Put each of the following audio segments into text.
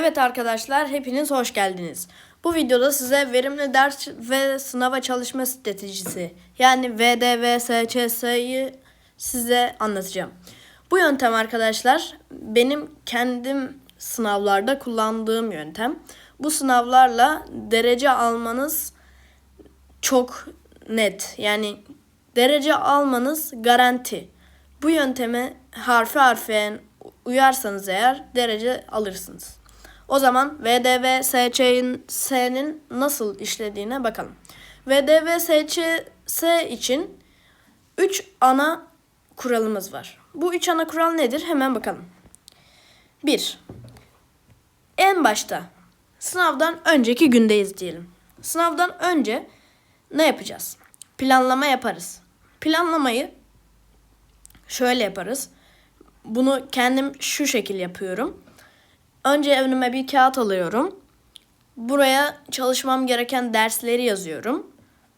Evet arkadaşlar hepiniz hoş geldiniz. Bu videoda size verimli ders ve sınava çalışma stratejisi yani VDVSÇS'yi size anlatacağım. Bu yöntem arkadaşlar benim kendim sınavlarda kullandığım yöntem. Bu sınavlarla derece almanız çok net. Yani derece almanız garanti. Bu yönteme harfi harfiyen uyarsanız eğer derece alırsınız. O zaman VDV SC'nin nasıl işlediğine bakalım. VDV SCS için 3 ana kuralımız var. Bu 3 ana kural nedir? Hemen bakalım. 1. En başta sınavdan önceki gündeyiz diyelim. Sınavdan önce ne yapacağız? Planlama yaparız. Planlamayı şöyle yaparız. Bunu kendim şu şekil yapıyorum. Önce önüme bir kağıt alıyorum. Buraya çalışmam gereken dersleri yazıyorum.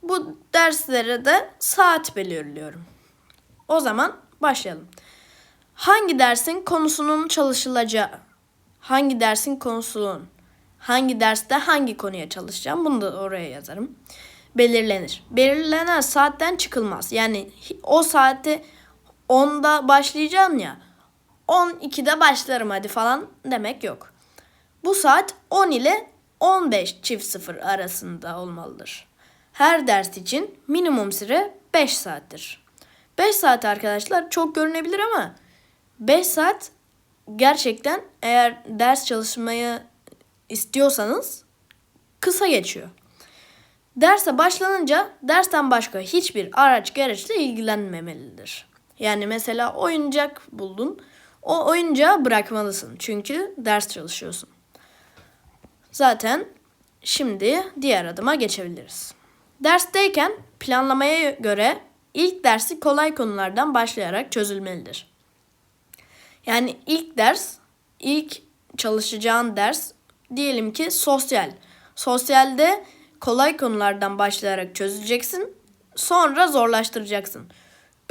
Bu derslere de saat belirliyorum. O zaman başlayalım. Hangi dersin konusunun çalışılacağı, hangi dersin konusunun, hangi derste hangi konuya çalışacağım bunu da oraya yazarım. Belirlenir. Belirlenen saatten çıkılmaz. Yani o saati 10'da başlayacağım ya 12'de başlarım hadi falan demek yok. Bu saat 10 ile 15 çift sıfır arasında olmalıdır. Her ders için minimum süre 5 saattir. 5 saat arkadaşlar çok görünebilir ama 5 saat gerçekten eğer ders çalışmayı istiyorsanız kısa geçiyor. Derse başlanınca dersten başka hiçbir araç gereçle ilgilenmemelidir. Yani mesela oyuncak buldun. O oyuncağı bırakmalısın. Çünkü ders çalışıyorsun. Zaten şimdi diğer adıma geçebiliriz. Dersteyken planlamaya göre ilk dersi kolay konulardan başlayarak çözülmelidir. Yani ilk ders, ilk çalışacağın ders diyelim ki sosyal. Sosyalde kolay konulardan başlayarak çözeceksin. Sonra zorlaştıracaksın.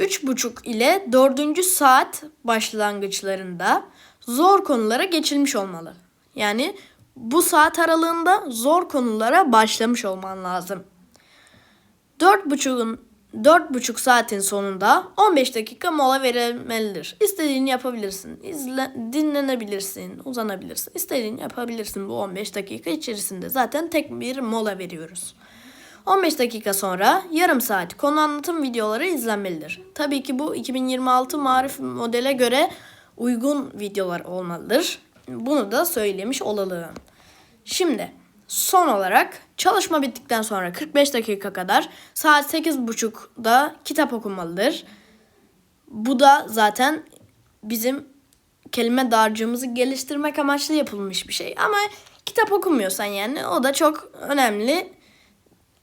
3,5 ile 4. saat başlangıçlarında zor konulara geçilmiş olmalı. Yani bu saat aralığında zor konulara başlamış olman lazım. 4,5'un 4,5 saatin sonunda 15 dakika mola verilmelidir. İstediğini yapabilirsin. İzle, dinlenebilirsin, uzanabilirsin. İstediğini yapabilirsin bu 15 dakika içerisinde. Zaten tek bir mola veriyoruz. 15 dakika sonra yarım saat konu anlatım videoları izlenmelidir. Tabii ki bu 2026 marif modele göre uygun videolar olmalıdır. Bunu da söylemiş olalım. Şimdi son olarak çalışma bittikten sonra 45 dakika kadar saat 8.30'da kitap okunmalıdır. Bu da zaten bizim kelime dağarcığımızı geliştirmek amaçlı yapılmış bir şey. Ama kitap okumuyorsan yani o da çok önemli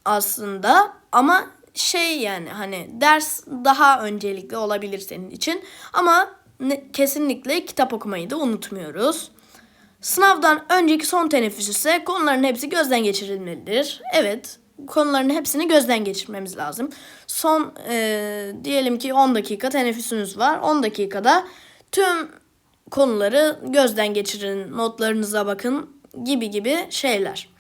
aslında ama şey yani hani ders daha öncelikli olabilir senin için ama ne, kesinlikle kitap okumayı da unutmuyoruz. Sınavdan önceki son teneffüs ise konuların hepsi gözden geçirilmelidir. Evet konuların hepsini gözden geçirmemiz lazım. Son e, diyelim ki 10 dakika teneffüsünüz var. 10 dakikada tüm konuları gözden geçirin, notlarınıza bakın gibi gibi şeyler.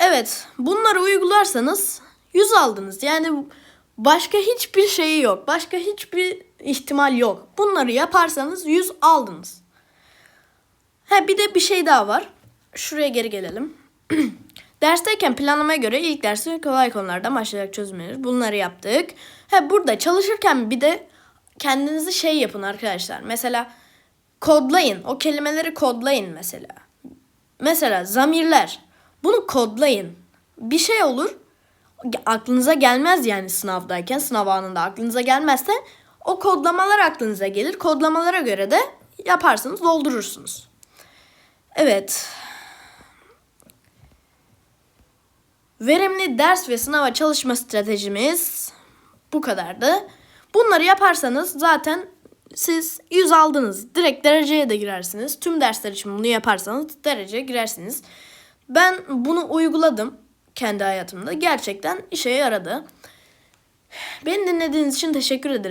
Evet, bunları uygularsanız 100 aldınız. Yani başka hiçbir şeyi yok. Başka hiçbir ihtimal yok. Bunları yaparsanız 100 aldınız. Ha bir de bir şey daha var. Şuraya geri gelelim. Dersteyken planlamaya göre ilk dersi kolay konulardan başlayarak çözmelidir. Bunları yaptık. Ha burada çalışırken bir de kendinizi şey yapın arkadaşlar. Mesela kodlayın. O kelimeleri kodlayın mesela. Mesela zamirler. Bunu kodlayın. Bir şey olur. Aklınıza gelmez yani sınavdayken, sınav anında aklınıza gelmezse o kodlamalar aklınıza gelir. Kodlamalara göre de yaparsınız, doldurursunuz. Evet. Verimli ders ve sınava çalışma stratejimiz bu kadardı. Bunları yaparsanız zaten siz 100 aldınız. Direkt dereceye de girersiniz. Tüm dersler için bunu yaparsanız dereceye girersiniz. Ben bunu uyguladım kendi hayatımda. Gerçekten işe yaradı. Beni dinlediğiniz için teşekkür ederim.